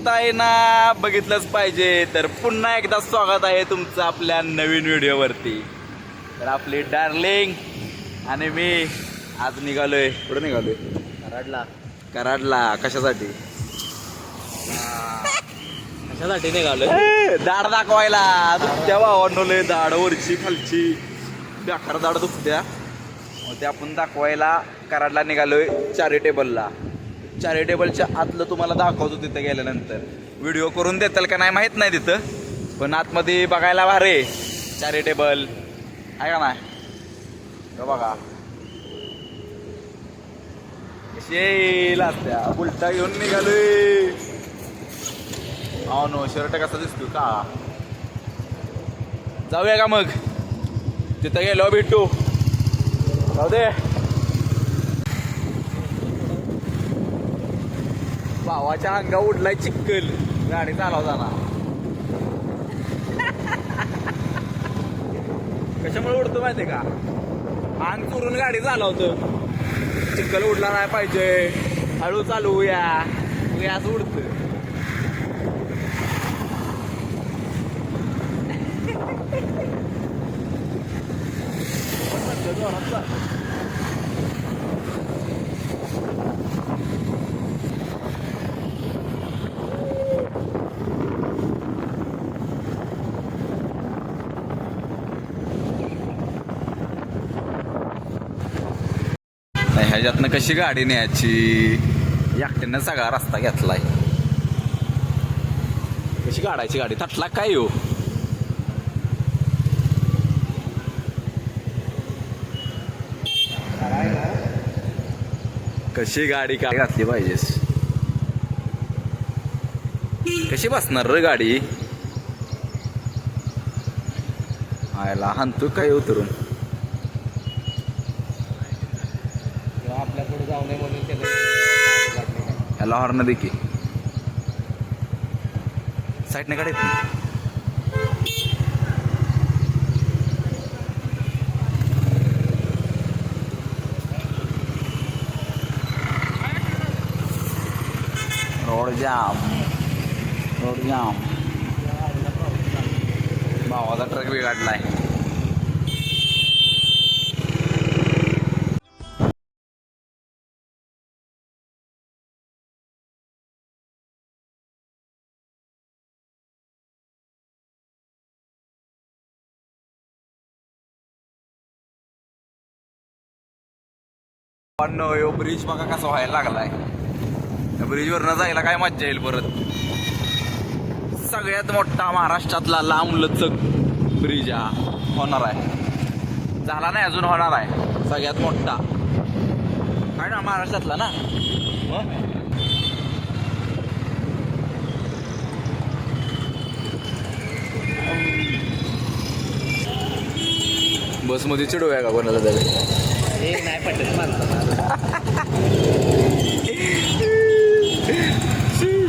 बघताय ना बघितलंच पाहिजे. तर पुन्हा एकदा स्वागत आहे तुमचं आपल्या नवीन व्हिडिओवरती. तर आपली डार्लिंग आणि मी आज निघालोय. कुठं निघालोय? कराडला. कराडला. कशासाठी? कशासाठी निघालो ए, दाढ दाखवायला. दुखत्या भावांनोले दाढ वरची खालची. बेकार दाढ दुखत्या मग ते आपण दाखवायला कराडला निघालोय चॅरिटेबलला चॅरिटेबलच्या आतलं तुम्हाला दाखवतो तिथं गेल्यानंतर. व्हिडिओ करून देताल का नाही माहीत नाही तिथं. पण आतमध्ये बघायला भारे चॅरिटेबल आहे का नाही? बघा. कशी लागत्या उलटा घेऊन निघालोय. हो नो शर्ट कसा दिसतो का? जाऊया का मग? तिथं गेलो भेटू जाऊ दे. भावाच्या अंगा उडलाय चिक्कल. गाडी चालवताना कशामुळे उडतो माहितीये का? अंग चुरून गाडी चालवतो. चिक्कल उडला नाही पाहिजे. हळू चालवूया याच उडत उडतं. आता ह्याच्यातनं कशी गाडी न्यायची? एकट्यानं सगळा रस्ता घेतलाय. कशी काढायची गाडी? थटला काय हो? कशी गाडी काय घातली पाहिजेस? कशी बसणार रे गाडी? आयला हाणतो काय उतरून आपल्या पुढे जाऊ नये म्हणून त्याला ह्याला हॉर्न देखी साईडने काढ रोड जाम रोड जाम भावाचा ट्रक बिघडलाय. पण यो ब्रिज बघा कसा व्हायला लागलाय. त्या ब्रिजवरनं जायला काय मज्जा येईल परत. सगळ्यात मोठा महाराष्ट्रातला लांब लचक ब्रिज हा होणार आहे. झाला नाही अजून होणार आहे. सगळ्यात मोठा. काय ना महाराष्ट्रातला ना? बसमध्ये चिडूया का कोणाला त्याला हे नाही पटत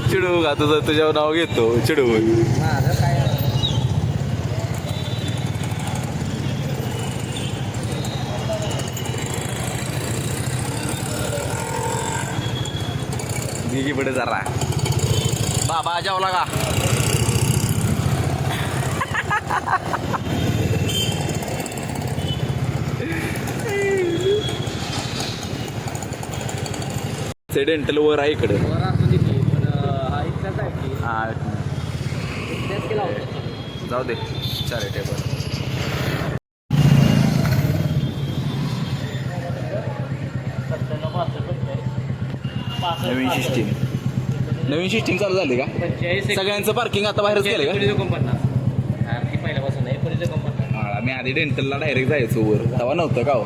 चिडू का तुझं तुझ्यावर नाव घेतो चिडू माझं काय निघी पुढे जरा. बाबा जेवला का एक्सिडेंटल वर आहे इकडे वर असू दे की पण अं, हा इथलाच आहे की हा इथल्याच केला होता. जाऊ दे चॅरिटेबल नवीन सिस्टीम नवीन सिस्टीम चालू झाली का? सगळ्यांचं पार्किंग आता बाहेरच केलं का? आहे मी आधी डेंटलला डायरेक्ट जायचो वर. तेव्हा नव्हतं का हो?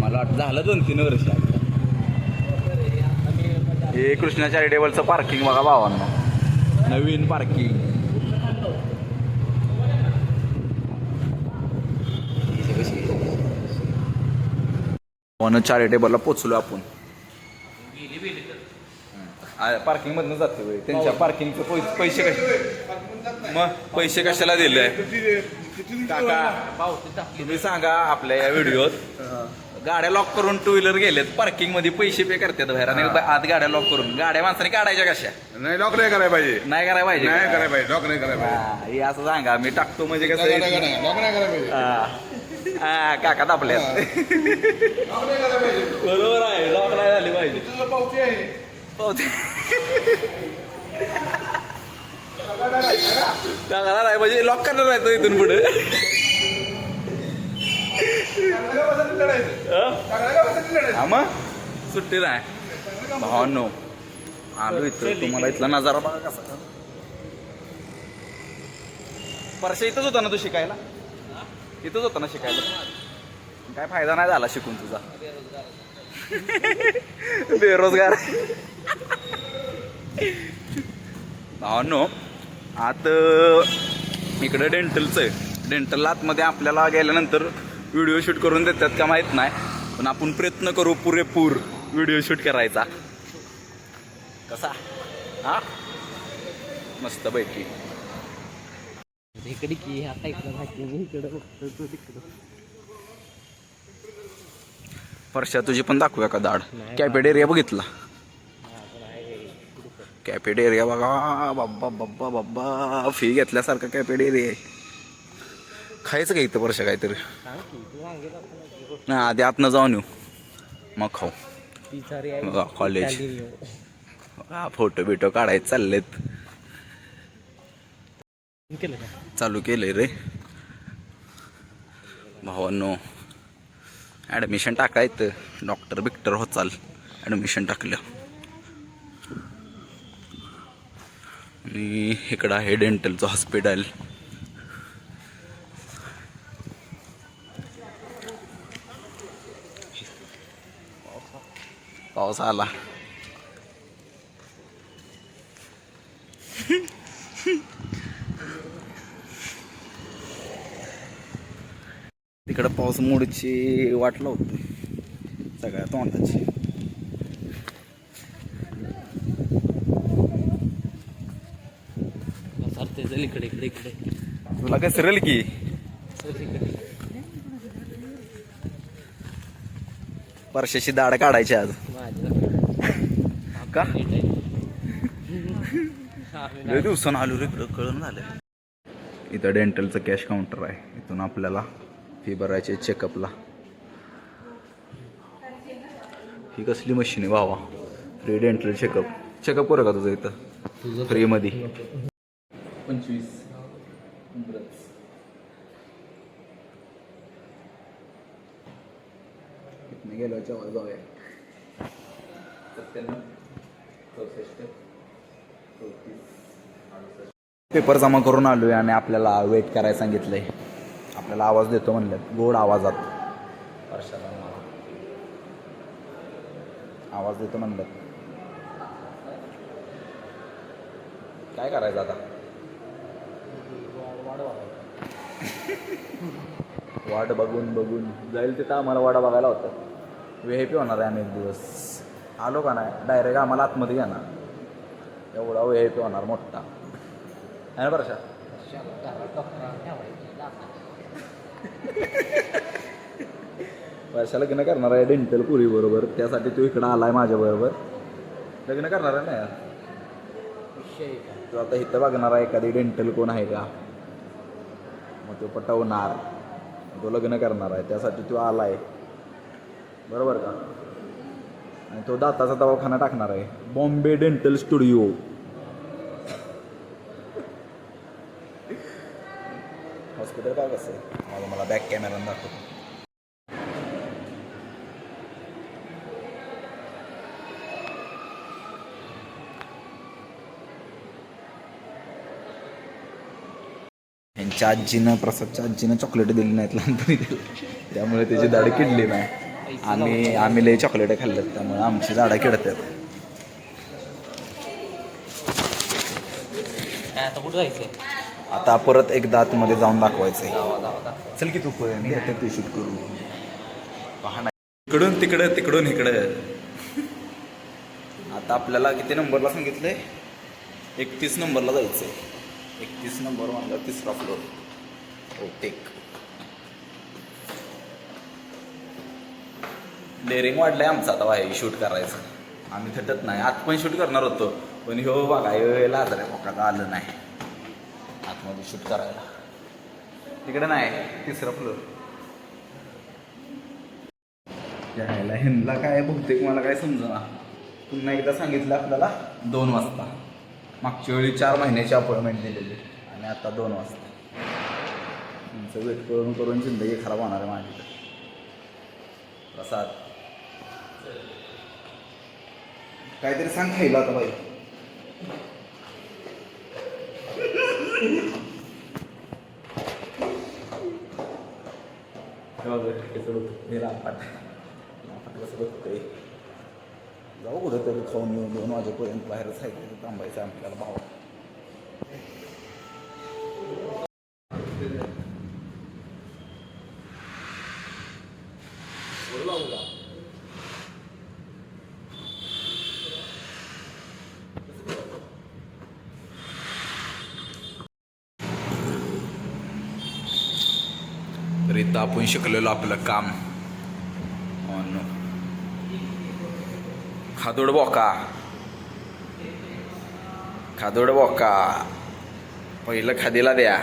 मला वाटतं झालं दोन तीन वर्ष. हे कृष्णा चॅरिटेबलचं पार्किंग बघा भावांना. नवीन पार्किंग वन चॅरिटेबलला पोचलो आपण. पार्किंग मधनं जातो. त्यांच्या पार्किंगचे पैसे कसे मग पैसे कशाला दिले काका तुम्ही सांगा आपल्या या व्हिडिओत गाड्या लॉक करून टू व्हीलर गेलेत पार्किंगमध्ये पैसे पे करतात बाहेर आणि आत गाड्या लॉक करून. गाड्या माणसाने काढायच्या कशा? नाही लॉक नाही करायला पाहिजे. नाही करायला पाहिजे नाही? करायला पाहिजे लॉक नाही करायला पाहिजे. हा, असं सांगा मी टाकतो म्हणजे कसं लॉक नाही करायला पाहिजे. हा. काका पाहिजे. बरोबर आहे लॉक नाही झाली पाहिजे. पावती आहे. पावती. म्हणजे लॉक करणार आहे तो इथून पुढे टाकलं का बसायला लढायचं टाकलं का बसायला लढायचं हा मग सुट्टी नाही भावानो आलो इथं. तुम्हाला इथला नजारा बघा कसा. परशा इथंच होता ना तू शिकायला? इथंच होता ना शिकायला? काय फायदा नाही झाला शिकून तुझा. बेरोजगार. भावानो आत इकडं डेंटलचं आहे. डेंटल आतमध्ये आपल्याला गेल्यानंतर व्हिडिओ शूट करून देतात का माहीत नाही पण आपण प्रयत्न करू पुरेपूर व्हिडिओ शूट करायचा. कसा? हा? मस्त पैकी. इकडे की ह्या साईडला इकडे बघतो तू तिकडं. परशा तुझी पण दाखवूया का दाढ? कॅफेटेरिया बघितला. कॅफेटेरिया बघा. बाब्बा बाब्बा बाब्बा फी घेतल्यासारखा कॅफेटेरिया आहे. खायचं का इथं वर्ष काहीतरी? नाही आधी आतनं जाऊन येऊ. मग खाऊ. बघा, college. हा फोटो बिटो काढायचे चाललेत. केलं चालू केलंय रे. भावांनो ॲडमिशन टाकायचं डॉक्टर बिक्टर होत चाल ॲडमिशन टाकलं. आणि इकडं आहे डेंटलचं हॉस्पिटल पाऊस आला. तिकडं पाऊस मोडची वाट लावतो सगळ्या तोंडाची. इकडे इकडे इकडे. तुला काय सरल की चल इकडे परशाची दाढ काढायची आज. का? लय दिवसानं आलो रे इकडं कळून झालं इथं डेंटलचं कॅश काउंटर आहे. इथून आपल्याला फी भरायची चेकअपला ही कसली मशीन आहे वावा फ्री डेंटल चेकअप चेकअप करू का तुझं इथं? फ्रीमध्ये पंचवीस. जाऊया सत्त्याण्णव चौसष्ट पेपर जमा करून आलोय आणि आपल्याला वेट करायला सांगितलंय. आपल्याला आवाज देतो म्हणलं. गोड आवाजात. आवाज देतो म्हणलं. काय करायचं आता? वाट बघून बघून. जाईल तिथं आम्हाला वाडा बघायला होतं. व्ही आय पी होणार आहे आम्ही एक दिवस. आलो का नाही? डायरेक्ट आम्हाला आतमध्ये घेणार एवढा व्ही आय पी होणार मोठा. आहे ना वर्षा वर्षा लग्न करणार आहे डेंटल पुरी बरोबर. त्यासाठी तू इकडं आलाय माझ्या बरोबर. लग्न करणार आहे ना यार? तू आता इथं बघणार आहे एखादी डेंटल कोण आहे का? मग तो पटवणार. तो लग्न करणार आहे. त्यासाठी तू आलाय. बरोबर का? आणि तो दाताचा दवाखाना टाकणार आहे. Bombay dental studio. हॉस्पिटल काय कसं आहे? मला बॅक कॅमेरा दाखवतो यांच्या आजीनं प्रसादच्या आजीनं चॉकलेट दिली नाहीत लहानपणी. त्याला. त्यामुळे त्याची दाढी किडली नाही. आम्ही आम्ही लय चॉकलेट खाल्लेत त्यामुळे आमची झाडं आता कुठं जायचंय? आता परत एकदा आतमध्ये जाऊन जावा जावा चल की तू आता ते शूट करू. पहा ना. इकडून तिकडं तिकडून इकडं. आता आपल्याला किती नंबरला सांगितलंय? एकतीस नंबरला जायचंय. एकतीस नंबर म्हणलं तिसरा फ्लोर हो टेक डेअरिंग वाढलंय आमचं आता बाहेर शूट करायचं. आम्ही थटत नाही. आत पण शूट करणार होतो. पण ह्यो बघा ह्यो लाजर आहे मोका आलं नाही. आतमध्ये शूट करायला. तिकडे नाही तिसरा फ्लोर यायला ह्यांना काय बहुतेक मला काय समजना. पुन्हा एकदा सांगितलं आपल्याला दोन वाजता. मागच्या वेळी चार महिन्याची अपॉइंटमेंट दिलेली. आणि आता दोन वाजता. तुमचं वेट करून करून जिंदगी खराब होणार आहे माझी. प्रसाद. काहीतरी सांग खायला आता बाई. जाऊ कुठं तरी खाऊन येऊन दोन वाजेपर्यंत बाहेरच आहे तिथं थांबायचं आपल्याला भाव तर इथं आपण शिकलेलो आपलं काम. हो on खादोड बोका. खादोड बोका. पहिलं खादीला द्या.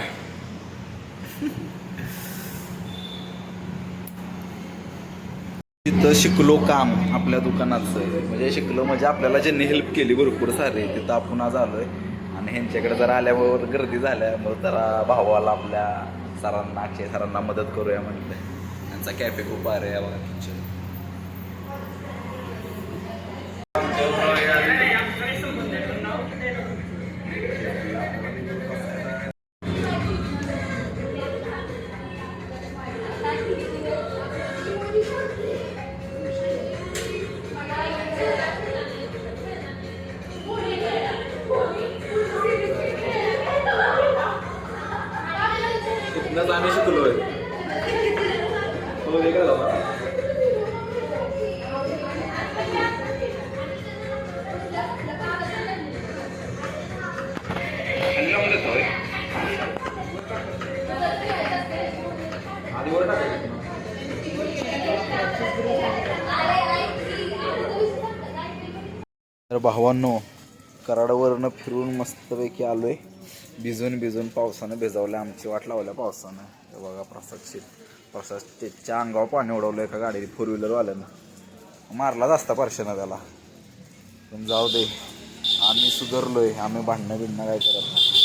तिथं शिकलो काम आपल्या दुकानाचं. म्हणजे शिकलो म्हणजे आपल्याला ज्यांनी हेल्प केली भरपूर सारे तिथं आपण आज आलोय. आणि ह्यांच्याकडे जरा आल्यावर गर्दी झाल्यामुळे जरा भावाला आपल्या सरांना अक्षय सरांना मदत करूया म्हटलं. त्यांचा कॅफे खूप आहे बघा किचन तर भावांनो कराडावरनं फिरून मस्तपैकी आलोय. भिजून भिजून पावसानं भिजवलं आमची वाट लावल्या पावसानं. बघा प्रसाद शेत प्रसाद त्याच्या अंगावर पाणी उडवलं एका गाडी फोर व्हीलरवाल्यानं मारलाच असता परशानं त्याला. पण जाऊ दे आम्ही सुधारलोय आम्ही भांडणं बिडणं काय करत नाही.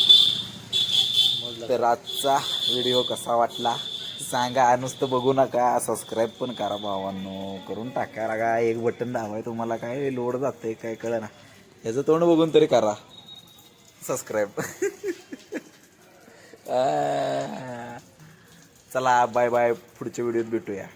तर आजचा व्हिडिओ कसा वाटला? सांगा नुसतं बघू नका सबस्क्राईब पण करा भावांनो करून टाका. लागा एक बटन दाबाय तुम्हाला काय लोड जाते काय कळ ना ह्याचं तोंड बघून तरी करा. सबस्क्राईब चला बाय बाय पुढच्या व्हिडिओत भेटूया.